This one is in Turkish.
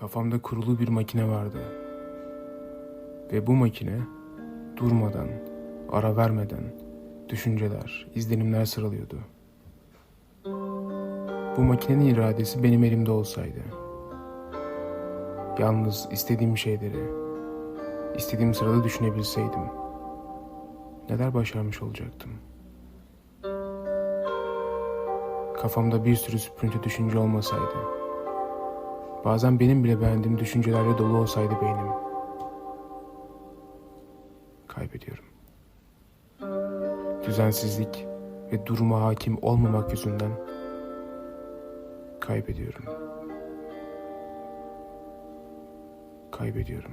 Kafamda kurulu bir makine vardı. Ve bu makine durmadan, ara vermeden düşünceler, izlenimler sıralıyordu. Bu makinenin iradesi benim elimde olsaydı. Yalnız istediğim şeyleri, istediğim sırada düşünebilseydim. Neler başarmış olacaktım. Kafamda bir sürü süprüntü düşünce olmasaydı. Bazen benim bile beğendiğim düşüncelerle dolu olsaydı beynim. Kaybediyorum. Düzensizlik ve duruma hakim olmamak yüzünden kaybediyorum. Kaybediyorum.